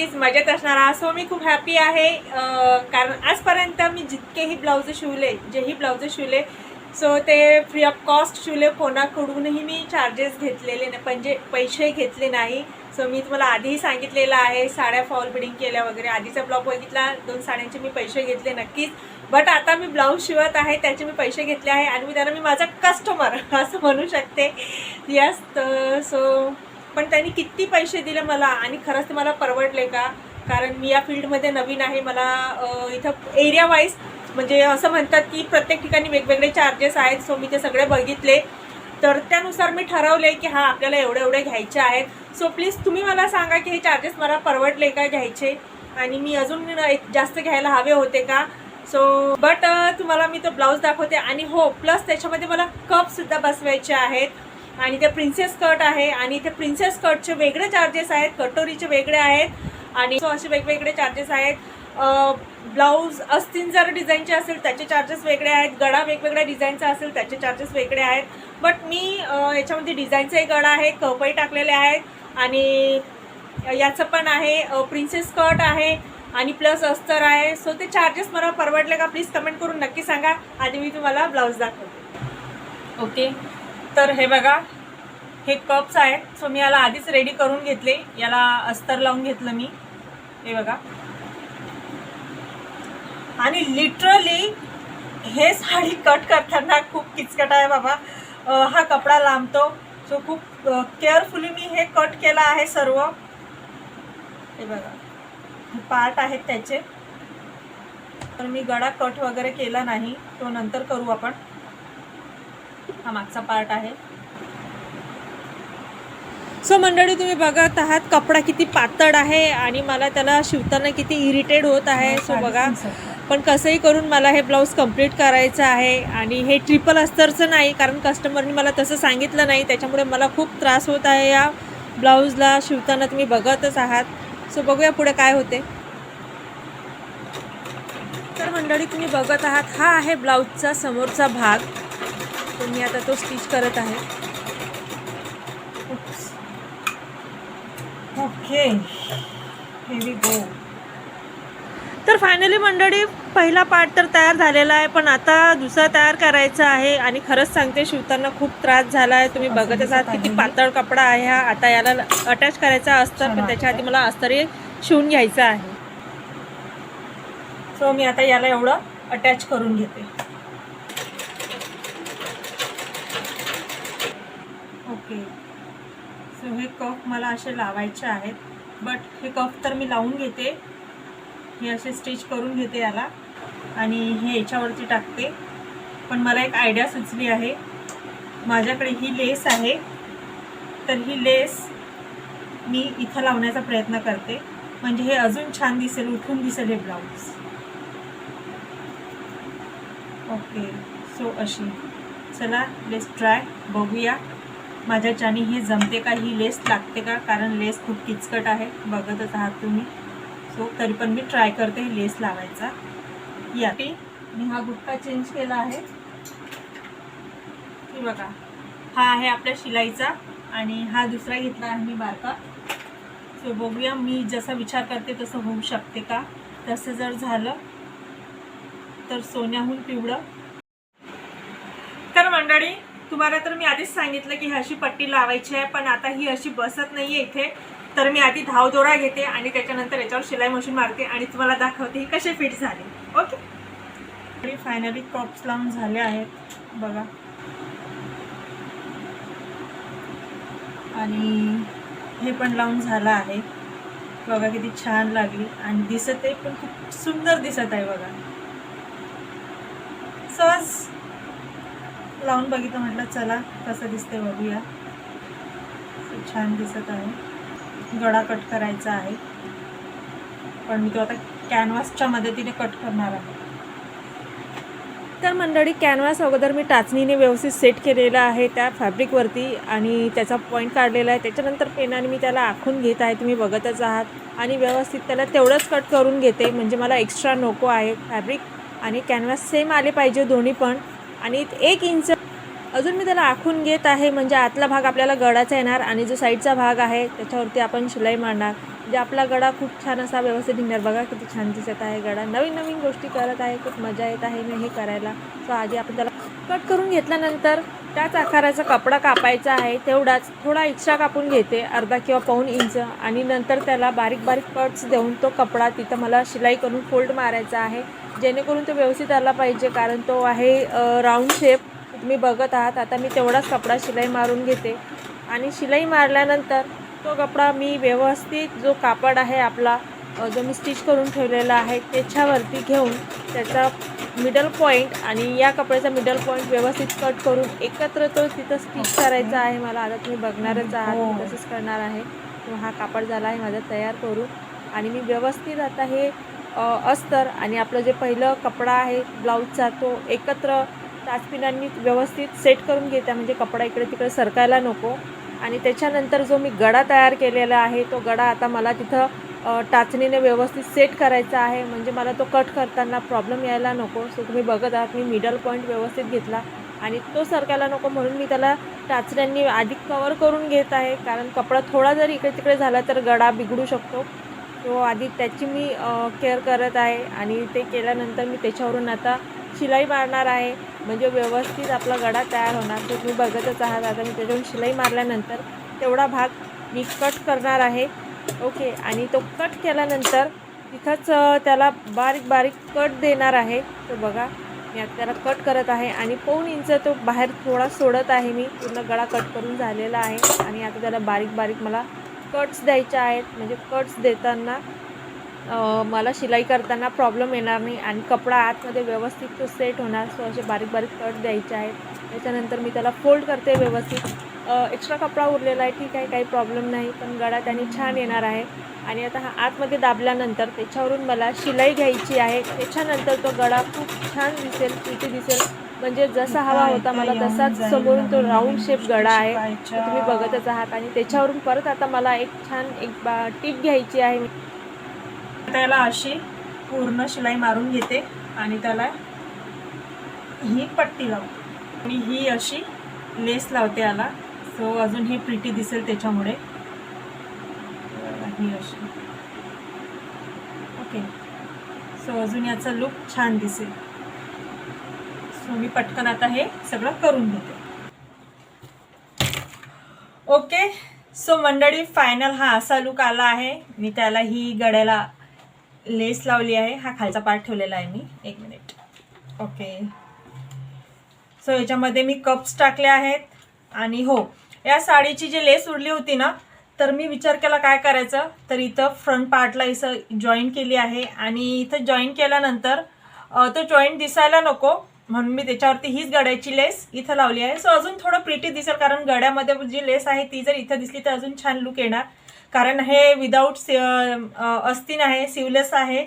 नक्कीच मजेत असणार. आहात सो मी खूप हॅपी आहे. कारण आजपर्यंत मी जितकेही ब्लाऊज शिवले जेही ब्लाऊज शिवले सो ते फ्री ऑफ कॉस्ट शिवले कोणाकडूनही मी चार्जेस घेतलेले नाही म्हणजे पैसे घेतले नाही. सो मी तुम्हाला आधीही सांगितलेलं आहे साड्या फॉल बिडिंग केल्या वगैरे आधीचा ब्लॉग बघितला दोन साड्यांचे मी पैसे घेतले नक्कीच. बट आता मी ब्लाऊज शिवत आहे त्याचे मी पैसे घेतले आहे आणि मी त्याला मी माझा कस्टमर असं म्हणू शकते. यस तर सो पण त्यांनी किती पैसे दिले मला आणि खरंच ते मला परवडले का? कारण मी या फील्डमध्ये नवीन आहे. मला इथं एरिया वाईज म्हणजे असं म्हणतात की प्रत्येक ठिकाणी वेगवेगळे चार्जेस आहेत. सो मी ते सगळे बघितले. तर त्यानुसार मी ठरवले की हां आपल्याला एवढे एवढे घ्यायचे आहेत. सो प्लीज तुम्ही मला सांगा की हे चार्जेस मला परवडले का घ्यायचे? आणि मी अजून एक जास्त घ्यायला हवे होते का? सो बट तुम्हाला मी तो ब्लाऊज दाखवते. आणि हो प्लस त्याच्यामध्ये मला कपसुद्धा बसवायचे आहेत. आणि ते प्रिन्सेस कट आहे. आणि ते प्रिन्सेस कटचे वेगळे चार्जेस आहेत कटोरीचे वेगळे आहेत. आणि सो असे वेगवेगळे चार्जेस आहेत. ब्लाऊज असतील जर डिझाईनचे असेल त्याचे चार्जेस वेगळे आहेत. गळा वेगवेगळ्या डिझाईनचा असेल त्याचे चार्जेस वेगळे आहेत. बट मी याच्यामध्ये डिझाईनचाही गळा आहे कपही टाकलेले आहेत. आणि याचं पण आहे प्रिन्सेस कट आहे. आणि प्लस अस्तर आहे. सो ते चार्जेस मला परवडले का? प्लीज कमेंट करून नक्की सांगा. आधी मी तुम्हाला ब्लाऊज दाखवते. ओके तर हे बघा हे कप्स आहेत. सो मी याला आधीच रेडी करून घेतले. याला अस्तर लावून घेतलं मी. हे बघा. आणि लिटरली हे साडी कट करताना खूप किचकट आहे बाबा. हा कपडा लांबतो. सो खूप केअरफुली मी हे कट केलं आहे सर्व. हे बघा. पार्ट आहेत त्याचे. तर मी गळा कट वगैरे केला नाही. तो नंतर करू आपण. हा मागचा पार्ट आहे. सो मंडळी तुम्ही बघत आहात कपडा किती पातळ आहे आणि मला त्याला शिवताना किती इरिटेट होत आहे. सो बघा. पण कसंही करून मला हे ब्लाऊज कंप्लीट करायचं आहे आणि हे ट्रिपल अस्तरचं नाही कारण कस्टमरनी मला तसं सांगितलं नाही. त्याच्यामुळे मला खूप त्रास होत आहे या ब्लाऊजला शिवताना. तुम्ही बघतच आहात. सो बघूया पुढे काय होते. तर मंडळी तुम्ही बघत आहात हा आहे ब्लाऊजचा समोरचा भाग. तर मी आता तो स्टिच करत आहे. ओके वी गो तर फायनली मंडळी पहिला पार्ट तर तयार झालेला आहे पण आता दुसरा तयार करायचा आहे आणि खरंच सांगते शिवताना खूप त्रास झाला आहे. तुम्ही बघतच आहात किती पातळ कपडा आहे हा. आता याला अटॅच करायचा अस्तर पण त्याच्या आधी मला अस्तरही शिवून घ्यायचं आहे. सो मी आता याला एवढं अटॅच करून घेते ओके सो हे कफ मला असे लावायचे आहेत. बट हे कफ तर मी लावून घेते. हे असे स्टिच करून घेते याला. आणि हे याच्यावरती टाकते. पण मला एक आयडिया सुचली आहे. माझ्याकडे ही लेस आहे. तर ही लेस मी इथं लावण्याचा प्रयत्न करते. म्हणजे हे अजून छान दिसेल उठून दिसेल हे ब्लाऊज ओके सो अशी. चला लेस ट्राय बघूया. माझ्याच्याने हे जमते का? ही लेस लागते का? कारण लेस खूप किचकट आहे बघतच आहात तुम्ही. सो तरी पण मी ट्राय करते लेस लावायचा. या मी हा गुटका चेंज केला आहे. की बघा. हा आहे आपल्या शिलाईचा आणि हा दुसरा घेतला आहे मी बारका. सो बघूया मी जसा विचार करते तसं होऊ शकते का? तसं जर झालं तर सोन्याहून पिवळं. तर मंडळी तुम्हाला तर मी आधीच सांगितलं की ही अशी पट्टी लावायची आहे पण आता ही अशी बसत नाही आहे इथे. तर मी आधी धावदोरा घेते आणि त्याच्यानंतर याच्यावर शिलाई मशीन मारते आणि तुम्हाला दाखवते ही कसे फिट झाले. ओके? आणि फायनली कॉप्स लावून झाले आहेत. बघा. आणि हे पण लावून झालं आहे. बघा किती छान लागली. आणि दिसत आहे पण खूप सुंदर दिसत आहे बघा. सहज लावून बघितलं म्हटलं चला कसं दिसते बघूया. छान दिसत आहे. गळा कट करायचा आहे. पण मी तो आता कॅनव्हासच्या मदतीने कट करणार आहे. तर मंडळी कॅनव्हास अगोदर मी टाचणीने व्यवस्थित सेट केलेला आहे त्या फॅब्रिकवरती आणि त्याचा पॉईंट काढलेला आहे. त्याच्यानंतर पेनाने मी त्याला आखून घेत आहे. तुम्ही बघतच आहात. आणि व्यवस्थित त्याला तेवढंच कट करून घेते. म्हणजे मला एक्स्ट्रा नको आहे फॅब्रिक आणि कॅनव्हास सेम आले पाहिजे दोन्ही पण. आणि एक इंच अजून मी त्याला आखून घेत आहे म्हणजे आतला भाग आपल्याला गडाचा येणार आणि जो साईडचा भाग आहे त्याच्यावरती आपण शिलाई मारणार. म्हणजे आपला गडा खूप छान असा व्यवस्थित निघणार. बघा किती छान दिसत आहे गडा. नवीन नवीन गोष्टी करत आहे खूप मजा येत आहे मी हे करायला. सो आधी आपण त्याला कट करून घेतल्यानंतर त्याच आकाराचा कपडा कापायचा आहे तेवढाच थोडा एक्स्ट्रा कापून घेते अर्धा किंवा पाऊन इंच. आणि नंतर त्याला बारीक बारीक कट्स देऊन तो कपडा तिथं मला शिलाई करून फोल्ड मारायचा आहे. जेणेकरून तो व्यवस्थित आला पाहिजे कारण तो आहे राऊंड शेप तुम्ही बघत आहात आता मी तेवढाच कपडा शिलाई मारून घेते. आणि शिलाई मारल्यानंतर तो कपडा मी व्यवस्थित जो कापड आहे आपला जो मी स्टिच करून ठेवलेला आहे त्याच्यावरती घेऊन त्याचा मिडल पॉईंट आणि या कपड्याचा मिडल पॉईंट व्यवस्थित कट करून एकत्र तो तिथं स्टिच करायचा आहे. मला आता तुम्ही बघणारच आहात मी तसंच करणार आहे. तो हा कापड झाला आहे माझा तयार करून आणि मी व्यवस्थित आता हे अस्तर आणि आपलं जे पहिलं कपडा आहे ब्लाऊजचा तो एकत्र टाचपिनांनी व्यवस्थित सेट करून घेते. म्हणजे कपडा इकडे तिकडे सरकायला नको. आणि त्याच्यानंतर जो मी गडा तयार केलेला आहे तो गडा आता मला तिथं टाचणीने व्यवस्थित सेट करायचा आहे. म्हणजे मला तो कट करताना प्रॉब्लेम यायला नको. सो तुम्ही बघत आहात मी मिडल पॉईंट व्यवस्थित घेतला. आणि तो सरकायला नको म्हणून मी त्याला टाचण्यांनी आधी कवर करून घेत आहे. कारण कपडा थोडा जरी इकडे तिकडे झाला तर गडा बिघडू शकतो. तो आधी त्याची मी केअर करत आहे. आणि ते केल्यानंतर मी त्याच्यावरून आता शिलाई मारणार आहे. म्हणजे व्यवस्थित आपला गडा तयार होणार. तो तुम्ही बघतच आहात. आता मी त्याच्यावरून शिलाई मारल्यानंतर तेवढा भाग मी कट करणार आहे. ओके आणि तो कट केल्यानंतर तिथंच त्याला बारीक बारीक कट देणार आहे. तो बघा मी आता त्याला कट करत आहे आणि पाऊण इंच तो बाहेर थोडा सोडत आहे मी. पूर्ण गळा कट करून झालेला आहे. आणि आता त्याला बारीक बारीक मला कट्स द्यायच्या आहेत. म्हणजे कट्स देताना मला शिलाई करताना प्रॉब्लेम येणार नाही. आणि कपडा आतमध्ये व्यवस्थित तो सेट होणार. सो असे बारीक बारीक कट द्यायचे आहेत. त्याच्यानंतर मी त्याला फोल्ड करते व्यवस्थित. एक्स्ट्रा कपडा उरलेला आहे ठीक आहे काही प्रॉब्लेम नाही पण गळा त्याने छान येणार आहे. आणि आता हा आतमध्ये दाबल्यानंतर त्याच्यावरून मला शिलाई घ्यायची आहे. त्याच्यानंतर तो गळा खूप छान दिसेल तिथे दिसेल. म्हणजे जसा हवा होता मला तसाच समोरून तो राऊंड शेप गळा आहे. तुम्ही बघतच आहात. आणि त्याच्यावरून परत आता मला एक छान एक बा टीप घ्यायची आहे. त्याला अशी पूर्ण शिलाई मारून घेते आणि त्याला ही पट्टी लावते. आणि ही अशी लेस लावते याला. सो अजून ही प्रिटी दिसेल त्याच्यामुळे. ही अशी. ओके सो अजून याचा लुक छान दिसेल. सो मी पटकन आता हे सगळं करून घेते. ओके सो मंडळी फायनल हा असा लुक आला आहे. मी त्याला ही गड्याला लेस लावली आहे. हा खालचा पार्ट ठेवलेला आहे मी. एक मिनिट ओके सो याच्यामध्ये मी कप्स टाकले आहेत. आणि हो या साडीची जी लेस उरली होती ना तर मी विचार केला काय करायचं? तर इथं फ्रंट पार्टला इथं जॉईन केली आहे आणि इथं जॉईन केल्यानंतर तो जॉईंट दिसायला नको म्हणून मी त्याच्यावरती हीच गड्याची लेस इथं लावली आहे. सो अजून थोडं प्रिटी दिसेल कारण गड्यामध्ये जी लेस आहे ती जर इथं दिसली तर अजून छान लुक येणार. कारण हे विदाऊट सि अस्तीन आहे सिवलेस आहे.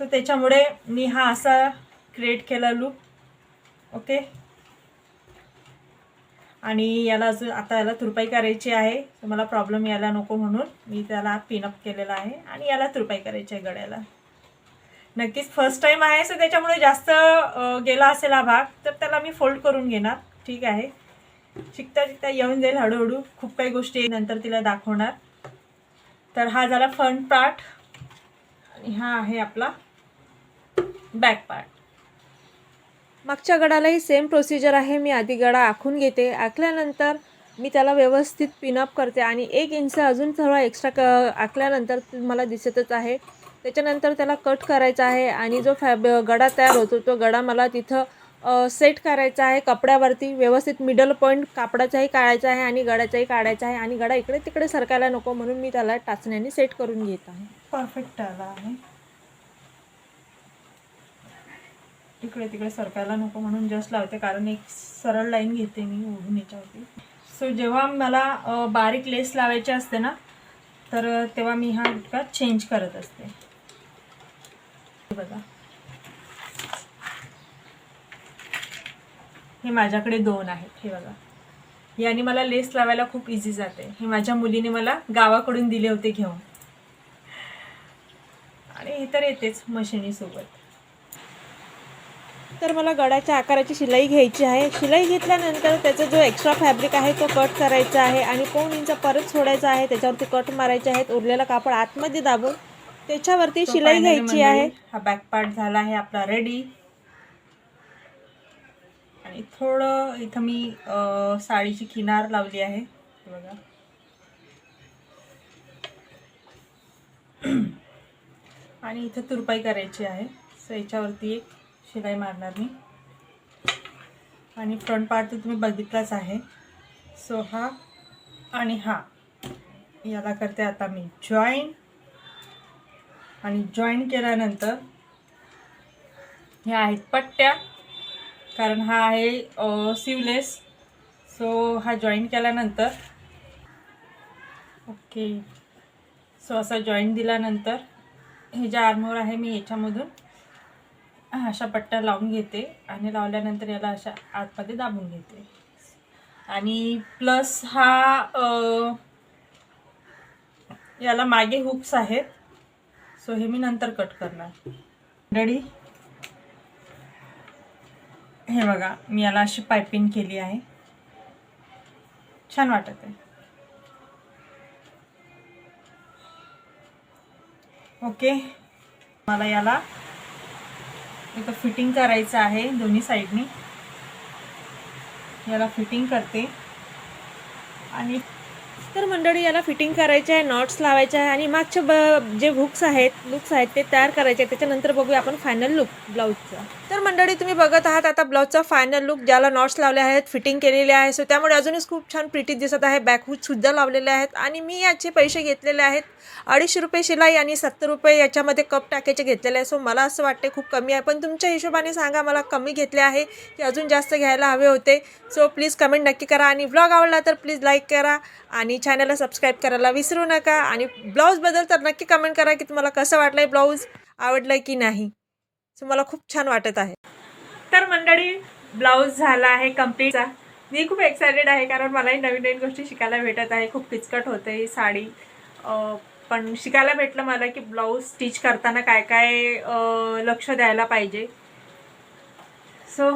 सो त्याच्यामुळे मी हा असा क्रिएट केला लुक ओके आणि याला अजून आता याला तुरपाई करायची आहे. तर मला प्रॉब्लेम यायला नको म्हणून मी त्याला पिनअप केलेला आहे आणि याला तुरपाई करायची आहे गड्याला. नक्कीच फर्स्ट टाईम आहे सो त्याच्यामुळे जास्त गेला असेल हा भाग तर त्याला मी फोल्ड करून घेणार. ठीक आहे? शिकता शिकता येऊन जाईल हळूहळू. खूप काही गोष्टी नंतर तिला दाखवणार. तर हा झाला फ्रंट पार्ट आणि हा आहे आपला बॅक पार्ट मागच्या गडालाही सेम प्रोसिजर आहे. मी आधी गडा आखून घेते. आखल्यानंतर मी त्याला व्यवस्थित पिनअप करते आणि एक इंच अजून थोडा एक्स्ट्रा क आखल्यानंतर मला दिसतच आहे. त्याच्यानंतर त्याला कट करायचा आहे आणि जो फॅब गडा तयार होतो तो गडा मला तिथं सेट करायचा आहे कपड्यावरती. व्यवस्थित मिडल पॉईंट कापडाचाही काढायचा आहे आणि गडाचाही काढायचा आहे आणि गडा इकडे तिकडे सरकायला नको म्हणून मी त्याला टाचण्याने सेट करून घेत आहे. परफेक्ट आला आहे. इकडे तिकडे सरकायला नको म्हणून जस्ट लावते कारण एक सरळ लाईन घेते मी ओढून याच्यावरती. सो जेव्हा मला बारीक लेस लावायची असते ना तर तेव्हा मी हा गुटका चेंज करत असते. हे बघा. हे माझ्याकडे दोन आहेत हे बघा. याने मला लेस लावायला खूप इझी जाते. हे माझ्या मुलीने मला गावाकडून दिले होते घेऊन. आणि हे तर येतेच मशिनीसोबत. तर मला गळ्याच्या आकाराची शिलाई घ्यायची आहे. शिलाई घेतल्यानंतर त्याचा जो एक्स्ट्रा फॅब्रिक आहे तो कट करायचा आहे आणि पाऊण इंच परत सोडायचा आहे त्याच्यावरती कट मारायचे आहेत. उरलेला कापड आतमध्ये दाबून त्याच्यावरती शिलाई घ्यायची आहे. मंडळी, हा बॅक पार्ट झाला आहे आपला रेडी आणि थोडं इथं मी साडीची किनार लावली आहे. बघा. आणि इथं तुरपाई करायची आहे. सो याच्यावरती एक शिलाई मारणार मी. आणि फ्रंट पार्ट तर तुम्ही बघितलाच आहे. सो हा आणि हा. याला करते आता मी जॉईन आणि जॉईन केल्यानंतर ह्या आहेत पट्ट्या. कारण हा आहे सिवलेस सो हा जॉईन केल्यानंतर. ओके सो असा जॉईन दिल्यानंतर हे जे आर्मोर आहे मी याच्यामधून अशा पट्ट्या लावून घेते आणि लावल्यानंतर याला अशा आतमध्ये दाबून घेते. आणि प्लस हा याला मागे हुक्स आहेत. सो हे मी नंतर कट करणार. रेडी हे बघा मी याला अशी पायपिंग केली आहे. छान वाटत आहे. ओके मला याला इथं फिटिंग करायचं आहे दोन्ही साईडनी याला फिटिंग करते. आणि तर मंडळी याला फिटिंग करायचे आहे नॉट्स लावायचे आहे आणि मागचे ब जे हुक्स आहेत लुक्स आहेत ते तयार करायचे आहेत. त्याच्यानंतर बघूया आपण फायनल लुक ब्लाऊजचा तर मंडळी तुम्ही बघत आहात आता ब्लाऊजचा फायनल लुक ज्याला नॉट्स लावले आहेत फिटिंग केलेले आहे. सो त्यामुळे अजूनच खूप छान प्रिटी दिसत आहे. बॅकहूजसुद्धा लावलेले आहेत. आणि मी याचे पैसे घेतलेले आहेत. अडीचशे रुपये शिलाई आणि सत्तर रुपये याच्यामध्ये कप टाकायचे घेतलेले आहे सो मला असं वाटते खूप कमी आहे. पण तुमच्या हिशोबाने सांगा मला कमी घेतले आहे की अजून जास्त घ्यायला हवे होते. सो प्लीज कमेंट नक्की करा. आणि ब्लॉग आवडला तर प्लीज लाईक करा. आणि चॅनलला सबस्क्राईब करायला विसरू नका. आणि ब्लाऊजबद्दल तर नक्की कमेंट करा की तुम्हाला कसं वाटलं आहे ब्लाऊज आवडलं की नाही? सो मला खूप छान वाटत आहे. तर मंडळी ब्लाऊज झाला आहे कम्प्लीटचा. मी खूप एक्सायटेड आहे कारण मलाही नवीन नवीन गोष्टी शिकायला भेटत आहे. खूप किचकट होते ही साडी. पण शिकायला भेटलं मला की ब्लाऊज स्टिच करताना काय काय लक्ष द्यायला पाहिजे. सो